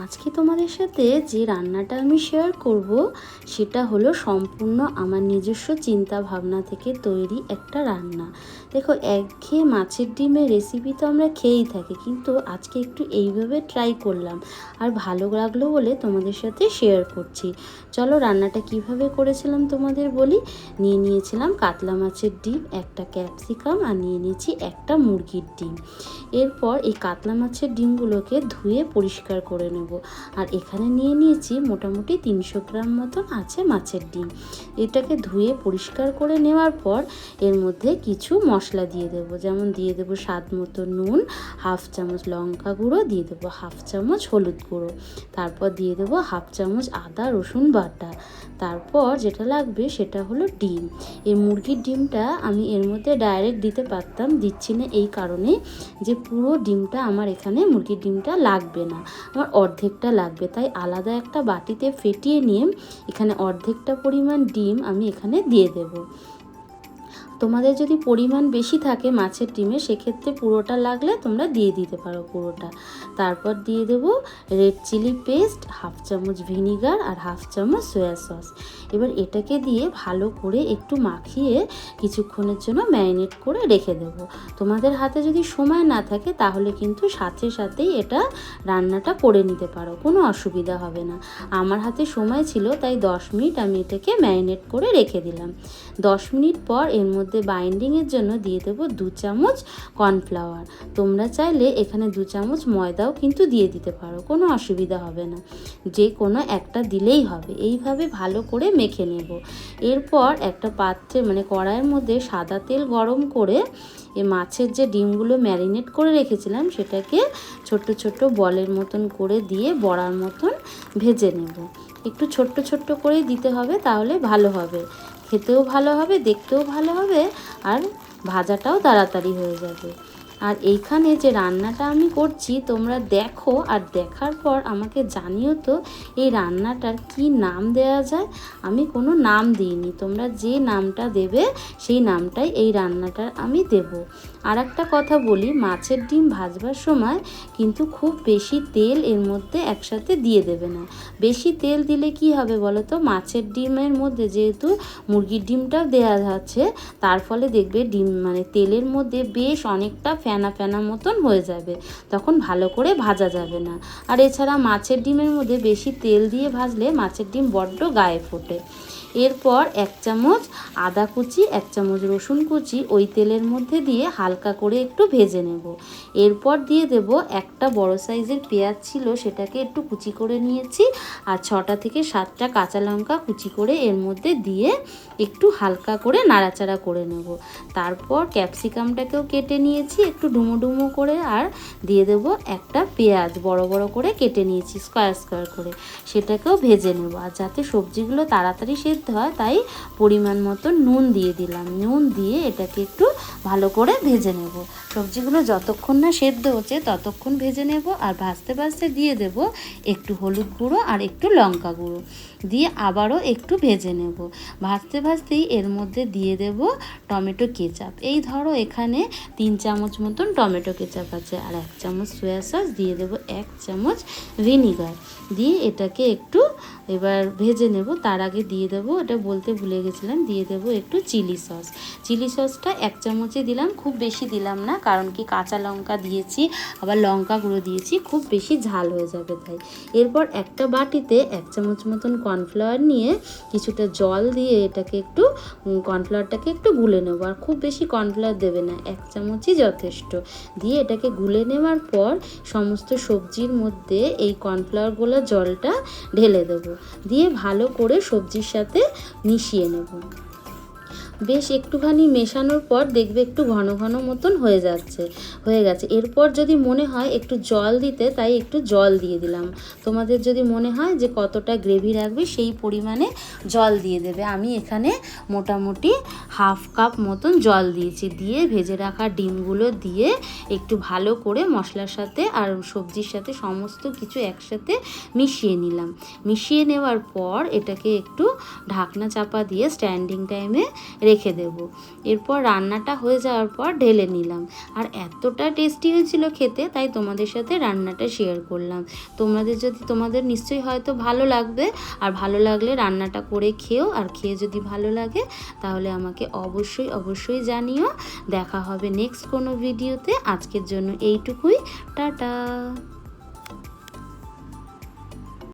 আজকে তোমাদের সাথে যে রান্নাটা আমি শেয়ার করব, সেটা হলো সম্পূর্ণ আমার নিজস্ব চিন্তা ভাবনা থেকে তৈরি একটা রান্না। দেখো, একঘেয়ে মাছের ডিমের রেসিপি তো আমরা খেয়েই থাকি, কিন্তু আজকে একটু এইভাবে ট্রাই করলাম আর ভালো লাগল বলে তোমাদের সাথে শেয়ার করছি। চলো রান্নাটা কীভাবে করেছিলাম তোমাদের বলি? নিয়ে নিয়েছিলাম কাতলা মাছের ডিম, একটা ক্যাপসিকাম আর নিয়ে নিয়েছি একটা মুরগির ডিম। এরপর এই কাতলা মাছের ডিমগুলোকে ধুয়ে পরিষ্কার করে নেব। আর এখানে নিয়ে নিয়েছি মোটামুটি তিনশো গ্রাম মতন আছে মাছের ডিম। এটাকে ধুয়ে পরিষ্কার করে নেওয়ার পর এর মধ্যে কিছু মশলা দিয়ে দেব। যেমন দিয়ে দেব স্বাদ মতো নুন, হাফ চামচ লঙ্কা গুঁড়ো, দিয়ে দেবো হাফ চামচ হলুদ গুঁড়ো। তারপর দিয়ে দেবো হাফ চামচ আদা, রসুন বাটা। তারপর যেটা লাগবে সেটা হলো ডিম। এই মুরগির ডিমটা আমি এর মধ্যে ডাইরেক্ট দিতে পারতাম, দিচ্ছি না এই কারণে যে পুরো ডিমটা আমার এখানে মুরগির ডিমটা লাগবে না। আমার অর্ধেকটা লাগবে। তাই আলাদা একটা বাটিতে ফেটিয়ে নিয়ে এখানে অর্ধেকটা পরিমাণ ডিম আমি এখানে দিয়ে দেবো। তোমাদের যদি পরিমাণ বেশি থাকে মাছের ডিমে, সেক্ষেত্রে পুরোটা লাগলে তোমরা দিয়ে দিতে পারো পুরোটা। তারপর দিয়ে দেবো রেড চিলি পেস্ট, হাফ চামচ ভিনিগার আর হাফ চামচ সয়া সস। এবার এটাকে দিয়ে ভালো করে একটু মাখিয়ে কিছুক্ষণের জন্য ম্যারিনেট করে রেখে দেব। তোমাদের হাতে যদি সময় না থাকে তাহলে কিন্তু সাথে সাথেই এটা রান্নাটা করে নিতে পারো, কোনো অসুবিধা হবে না। আমার হাতে সময় ছিল তাই দশ মিনিট আমি এটাকে ম্যারিনেট করে রেখে দিলাম। দশ মিনিট পর এর মধ্যে বাইন্ডিংয়ের জন্য দিয়ে দেবো দু চামচ কর্নফ্লাওয়ার। তোমরা চাইলে এখানে দু চামচ ময়দাও কিন্তু দিয়ে দিতে পারো, কোনো অসুবিধা হবে না। যে কোনো একটা দিলেই হবে। এইভাবে ভালো করে মেখে নেব। এরপর একটা পাত্রে মানে কড়াইয়ের মধ্যে সাদা তেল গরম করে এ মাছের যে ডিমগুলো ম্যারিনেট করে রেখেছিলাম, সেটাকে ছোট্ট ছোট্ট বলের মতন করে দিয়ে বড়ার মতন ভেজে নেব। একটু ছোট্ট ছোট্ট করেই দিতে হবে, তাহলে ভালো হবে। খেতেও ভালো হবে, দেখতেও ভালো হবে, আর ভাজাটাও তাড়াতাড়ি হয়ে যাবে। আর এইখানে যে রান্নাটা আমি করছি, তোমরা দেখো আর দেখার পর আমাকে জানিও তো এই রান্নাটার কি নাম দেওয়া যায়। আমি কোনো নাম দিইনি, তোমরা যে নামটা দেবে সেই নামটাই এই রান্নাটার আমি দেব। আর একটা কথা বলি, মাছের ডিম ভাজবার সময় কিন্তু খুব বেশি তেল এর মধ্যে একসাথে দিয়ে দেবে না। বেশি তেল দিলে কি হবে বলো তো? মাছের ডিমের মধ্যে যেহেতু মুরগির ডিমটাও দেওয়া যাচ্ছে তার ফলে দেখবে ডিম মানে তেলের মধ্যে বেশ অনেকটা ফেনা ফেনা মতন হয়ে যাবে। তখন ভালো করে ভাজা যাবে না। আর এছাড়া মাছের ডিমের মধ্যে বেশি তেল দিয়ে ভাজলে মাছের ডিম বড্ড গায়ে ফোটে। এরপর এক চামচ আদা কুচি, এক চামচ রসুন কুচি ওই তেলের মধ্যে দিয়ে হালকা করে একটু ভেজে নেব। এরপর দিয়ে দেব একটা বড় সাইজের পেঁয়াজ ছিল, সেটাকে একটু কুচি করে নিয়েছি আর ছটা থেকে সাতটা কাঁচা লঙ্কা কুচি করে এর মধ্যে দিয়ে একটু হালকা করে নাড়াচাড়া করে নেব। তারপর ক্যাপসিকামটাকেও কেটে নিয়েছি, একটু ডুমো ডুমো করে আর দিয়ে দেব একটা পেঁয়াজ, বড় বড় করে কেটে নিয়েছি, স্কোয়ার স্কোয়ার করে। সেটাকেও ভেজে নেব আর যাতে সবজিগুলো তাড়াতাড়ি সেদ্ধ হয়, তাই পরিমাণ মতো নুন দিয়ে দিলাম। নুন দিয়ে এটাকে একটু ভালো করে ভেজে নেব। সবজিগুলো যতক্ষণ না সেদ্ধ হচ্ছে ততক্ষণ ভেজে নেব আর ভাজতে ভাজতে দিয়ে দেব একটু হলুদ গুঁড়ো আর একটু লঙ্কা গুঁড়ো। দিয়ে আবারও একটু ভেজে নেব। ভাজতে ভাজতেই এর মধ্যে দিয়ে দেব টমেটো কেচাপ। এই ধরো এখানে তিন চামচ মতন টমেটো কেচাপ আছে আর এক চামচ সয়া সস, দিয়ে দেব এক চামচ ভিনিগার। দিয়ে এটাকে একটু এবার ভেজে নেব। তার আগে দিয়ে দেব এটা বলতে ভুলে গেছিলাম, দিয়ে দেবো একটু চিলি সস। চিলি সসটা এক চামচে দিলাম, খুব বেশি দিলাম না, কারণ কি কাঁচা লঙ্কা দিয়েছি, আবার লঙ্কা গুঁড়ো দিয়েছি, খুব বেশি ঝাল হয়ে যাবে তাই। এরপর একটা বাটিতে এক চামচ মতন কর্নফ্লাওয়ার নিয়ে কিছুটা জল দিয়ে এটাকে একটু কর্নফ্লাওয়ারটাকে একটু গুলে নেব, আর খুব বেশি কর্নফ্লাওয়ার দেবে না, এক চামচই যথেষ্ট। দিয়ে এটাকে গুলে নেওয়ার পর সমস্ত সবজির মধ্যে এই কর্নফ্লাওয়ারগুলো জলটা ঢেলে দেবো। দিয়ে ভালো করে সবজির সাথে মিশিয়ে নেব। বেশ একটুখানি মেশানোর পর দেখবে একটু ঘন ঘন মতন হয়ে যাচ্ছে, হয়ে গেছে। এরপর যদি মনে হয় একটু জল দিতে, তাই একটু জল দিয়ে দিলাম। তোমাদের যদি মনে হয় যে কতটা গ্রেভি রাখবে সেই পরিমাণে জল দিয়ে দেবে। আমি এখানে মোটামুটি হাফ কাপ মতন জল দিয়েছি। দিয়ে ভেজে রাখা ডিমগুলো দিয়ে একটু ভালো করে মশলার সাথে আর সবজির সাথে সমস্ত কিছু একসাথে মিশিয়ে নিলাম। মিশিয়ে নেওয়ার পর এটাকে একটু ঢাকনা চাপা দিয়ে স্ট্যান্ডিং টাইমে রেখে দেব। এরপর রান্নাটা হয়ে যাওয়ার পর ঢেলে নিলাম। আর এতটা টেস্টি হয়েছিল খেতে, তাই তোমাদের সাথে রান্নাটা শেয়ার করলাম। তোমাদের যদি, তোমাদের নিশ্চয়ই হয়তো ভালো লাগবে। আর ভালো লাগলে রান্নাটা করে খেও। আর খেয়ে যদি ভালো লাগে, তাহলে আমাকে অবশ্যই অবশ্যই জানিও। দেখা হবে নেক্সট কোনো ভিডিওতে আজকের জন্য এইটুকুই। টাটা!